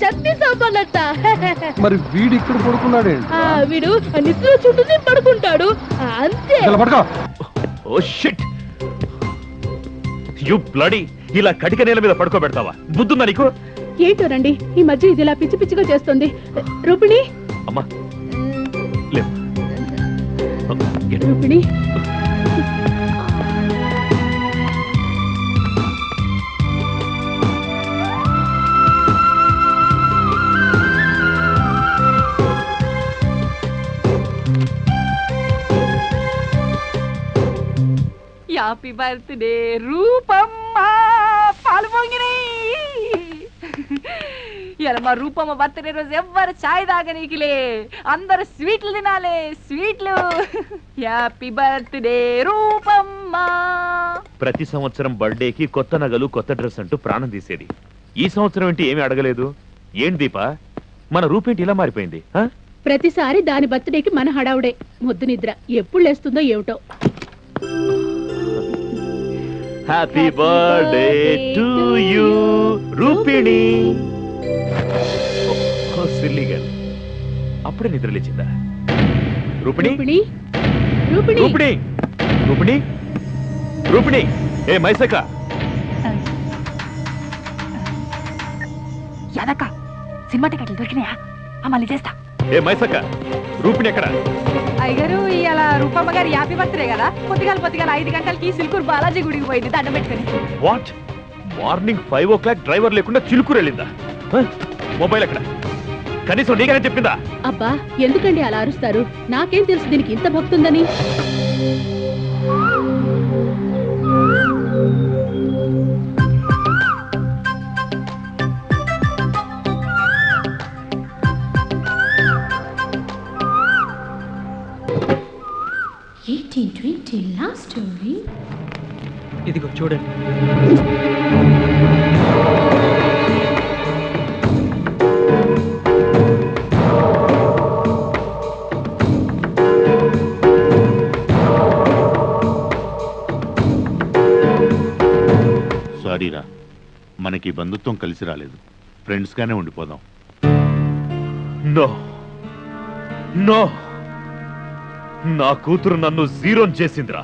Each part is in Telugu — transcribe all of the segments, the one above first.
చట్నీ సాంబార్లంట మరి వీడు ఇక్కడ ఆ, వీడు నిద్ర చుట్టూ పడుకుంటాడు. ఆ, అంతే. పడుకో ఓ షిట్ యు బ్లడీ ఇలా కటిక నేల మీద పడుకోబెడతావా? బుద్ధుందా నీకు? ఏంటోనండి ఈ మధ్య ఇది ఇలా పిచ్చి పిచ్చిగా చేస్తుంది. రూపిణి? అమ్మా. లేవు రూపిణి? హ్యాపీ బర్త్డే రూపమ్మ పాలు పొంగినాయి ఇలా మా రూపమ్మ బర్త్డే రోజు ఎవ్వరు చాయ్ తాగనీకిలే. అందరు స్వీట్లు తినాలే స్వీట్లు. Happy birthday Rupamma. ప్రతి సంవత్సరం బర్త్డేకి కొత్త నగలు కొత్త డ్రెస్ అంటూ ప్రాణం తీసేది. ఈ సంవత్సరం ఏంటి ఏమీ అడగలేదు? ఏంటి దీపా? మన రూపేంటి ఇలా మారిపోయింది ఆ? ప్రతిసారి దాని బర్త్డేకి మన హడావుడే. ముద్దు నిద్ర ఎప్పుడు లేస్తుందో ఏమిటో. హ్యాపీ బర్త్డే టు యూ రూపిణి అప్పుడే నిద్ర లేచిందా? రూపిణి రూపిణి రూపిణి రూపిణి ఏ మైసక ఎదక్క సినిమా టికెట్లు దొరికినాయా? మళ్ళీ చేస్తా. ఏ మైసక రూపిణి ఎక్కడ? అయ్యగారు ఇవాళ రూపమ్మ గారి హ్యాపీ బర్త్డే కదా. పొద్దుగాల పొద్దుగాల ఐదు గంటలకి సిల్కూరు బాలాజీ గుడికి పోయింది దండం పెట్టుకుని. What? Morning five o'clock driver లేకుండా చిలుకూరు వెళ్ళిందా? మొబైల్ ఎక్కడ? కనీసం నీకనే చెప్పిందా? అబ్బా ఎందుకండి అలా అరుస్తారు? నాకేం తెలుసు దీనికి ఇంత భక్తుందని? Last story. ఇదిగో చూడండి. సారీరా మనకి ఈ బంధుత్వం కలిసి రాలేదు. ఫ్రెండ్స్ గానే ఉండిపోదాం. నో. నో. నా కూతురు నన్ను zero చేసిందిరా.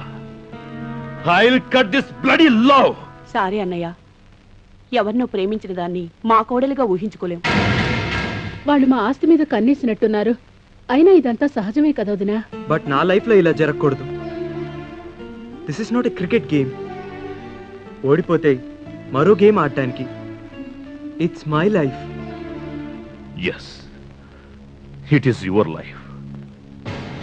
I cut this bloody love sorry అన్నయ్య. ఎవరినో ప్రేమించిన దాన్ని మా కోడలిగా ఊహించుకోలేం. వాళ్ళు మా ఆస్తి మీద కన్నేసినట్టున్నారు. అయినా ఇదంతా సహజమే కదా వదినా? బట్ నా లైఫ్లో ఇలా జరగకూడదు. This is not a cricket game ఓడిపోతే మరో గేమ్ ఆడటానికి. It's my life yes it is your life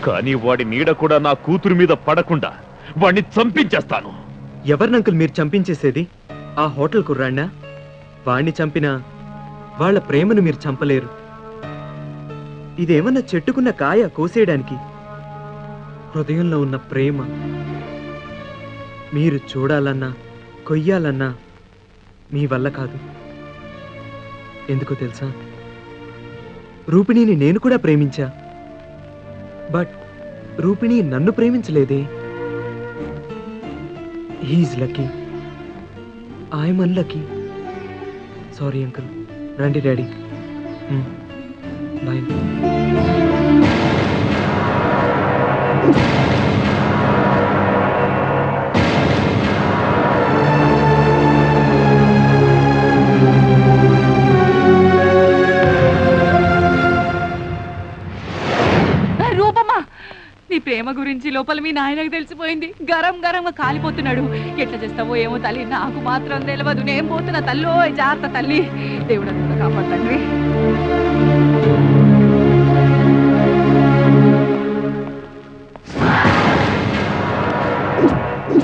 కానీ వాడి నీడ కూడా నా కూతురు మీద పడకుండా వాడిని చంపించేస్తాను. ఎవరినంకుల్ మీరు చంపించేసేది? ఆ హోటల్ కుర్రాడినా? వాణ్ణి చంపినా వాళ్ళ ప్రేమను మీరు చంపలేరు. ఇదేమన్నా చెట్టుకున్న కాయ కోసేయడానికి? హృదయంలో ఉన్న ప్రేమ మీరు చూడాలన్నా కొయ్యాలన్నా మీ వల్ల కాదు. ఎందుకో తెలుసా? రూపిణిని నేను కూడా ప్రేమించా. బట్ రూపిణి నన్ను ప్రేమించలేదే he is lucky I'm unlucky sorry uncle రండి డాడీ బాయ్ రూపమా? నీ ప్రేమ గురించి లోపల మీ నాయనకు తెలిసిపోయింది. గరం గరంగా కాలిపోతున్నాడు. ఎట్లా చేస్తావో ఏమో తల్లి నాకు మాత్రం తెలియదు నేను పోతున్నా తల్లో జాగ్రత్త తల్లి. దేవుడు అంతా కాపాడుతండి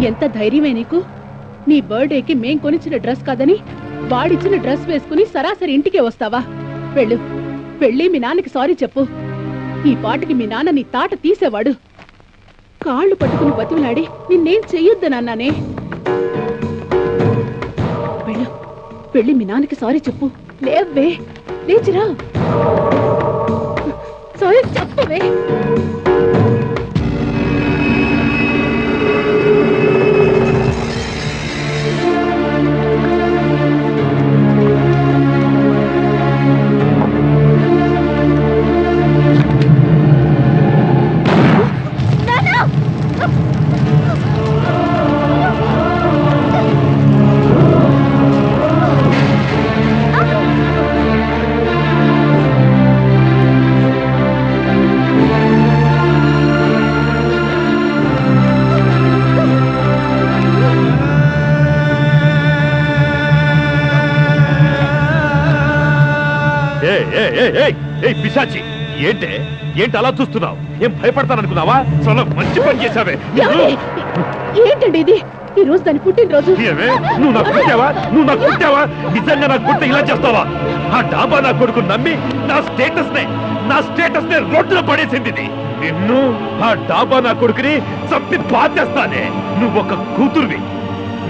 ఎంత ధైర్యమే నీకు? నీ బర్త్డేకి మేం కొనిచ్చిన డ్రెస్ కాదని వాడిచ్చిన డ్రెస్ వేసుకుని సరాసరి ఇంటికే వస్తావా? వెళ్ళు. వెళ్ళి మీ నాన్నకి సారీ చెప్పు. ఈ పాటికి మీ నాన్న నీ తాట తీసేవాడు. కాళ్ళు పట్టుకుని బతిమలాడి నిన్నేం చెయ్యొద్దనన్నానే. వెళ్ళు. వెళ్ళి మీ నాన్నకి సారీ చెప్పు. లేవే లేచిరా. సారీ చెప్పవే. పిశాచి. ఏంటే? ఏంటి అలా చూస్తున్నావు? ఏం భయపడతాననుకున్నావా? చాలా మంచి పని చేశావే? ఏంటండి ఇది? ఈ రోజు దాని పుట్టినరోజు? నువ్వు నాకు పుట్టావా? నువ్వు నాకు పుట్టావా? నిజంగా నాకు పుట్ట ఇలా చేస్తావా? ఆ డాబా నా కొడుకు నమ్మి నా స్టేటస్ నే నా స్టేటస్ నే రోడ్డులో పడేసింది. నిన్ను ఆ డాబా నా కొడుకుని చంపి బాధేస్తానే. నువ్వు ఒక కూతురువి.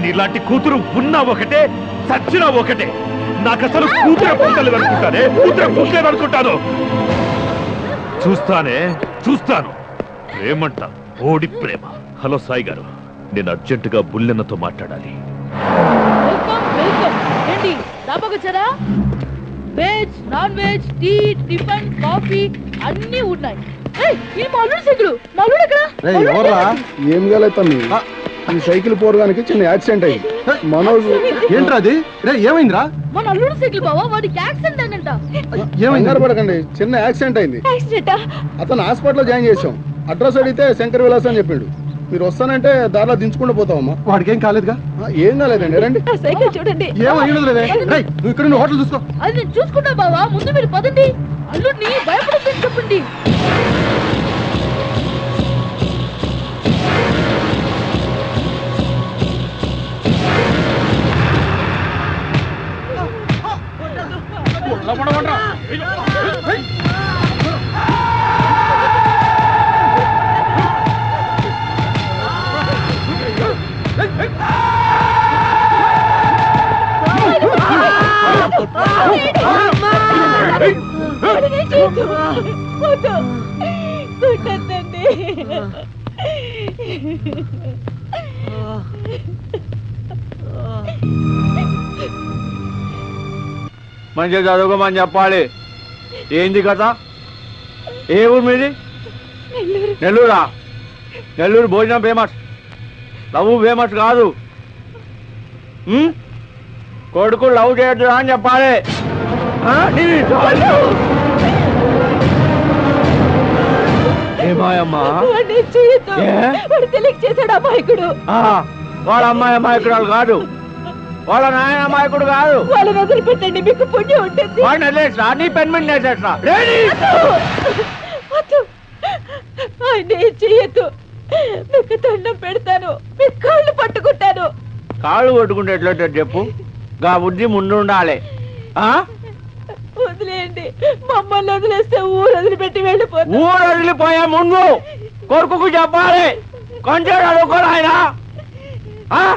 నీలాంటి కూతురు ఉన్నా ఒకటే చచ్చినా ఒకటే. నాకు అసలు కూతురే పుట్టలేదు అనుకుంటానే కూతురే పుట్టలేదు అనుకుంటాను. చూస్తానే చూస్తాను. ప్రేమంట ఓడి ప్రేమ. హలో సాయి గారు నేను అర్జెంటుగా బుల్లెన్నతో మాట్లాడాలి. Veg non veg tea tiffin coffee అన్నీ ఉన్నాయి. ఏయ్, ఈ మా అల్లుడు సైకిల్ మా అల్లుడు ఎక్కడ? ఏం కాలేదు ఈ సైకిల్ పోరగానికి చిన్న యాక్సిడెంట్ అయింది. మనోజ్ ఏంట్రా అది? రే ఏమైందిరా? మన అల్లుడు సైకిల్ బావా వాడికి యాక్సిడెంట్ అయిందంట. ఏమైంది? పడకండి చిన్న యాక్సిడెంట్ అయింది. యాక్సిడెంటా? అతను హాస్పిటల్లో జాయిన్ చేసాం అడ్రస్ అడిగితే శంకర్ విలాస్ అని చెప్పిండు. మీరు వస్తానంటే దారిలో దించుకుంటూ పోతామమ్మా వాడికి ఏం కాలేదుగా ఏం కాలేదండి రండి. సైకిల్ చూడండి. నువ్వు ఇక్కడ హోటల్ చూసుకో. అది నేను చూసుకుంటా బావా ముందు మీరు పదండి. అల్లుడిని భయపడద్దని చెప్పండి. కొట్టద్దండి Ah. మంచిగా చదువుకోమని చెప్పాలి. ఏంది కథ? ఏ ఊరు మీది? నెల్లూరా. నెల్లూరు? భోజనం ఫేమస్. లవ్ ఫేమస్ కాదు? కొడుకు లవ్ చేయొద్దురా అని చెప్పాలి. ఏమాయమ్మా? వాడు వాళ్ళ అమ్మాయి అమాయకురాలు కాదు. వాళ్ళ నాయన అమాయకుడు కాదు. వాళ్ళని వదిలిపెట్టండి మీకు పుణ్యం ఉంటుంది. వాడిని వదిలేసా నీ పెన్మెంట్ వేసేసా వద్దు. ఆయన ఏం చెయ్యొద్దు. మీకు దండం పెడతాను మీ కాళ్ళు పట్టుకుంటాను. కాళ్ళు కొట్టుకుంటే ఎట్లా చెప్పు? గా బుద్ధి ముందు ఉండాలి. ఆ? వదిలేయండి. మమ్మల్ని వదిలేస్తే ఊరు వదిలిపెట్టి వెళ్ళిపోతాను ఊరు వదిలిపోయే ముందు కొడుకుకు చెప్పాలి. కొంచెం చదువుకోరు ఆయన. ఆ?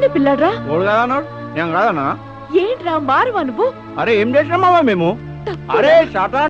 చిన్న పిల్లడ్రా? ఓడు కదా అన్నాడు? నేను కాదన్నా? ఏంట్రా మారువా నువ్వు? అరే ఏం చేసినామా మేము? అరే చట్టా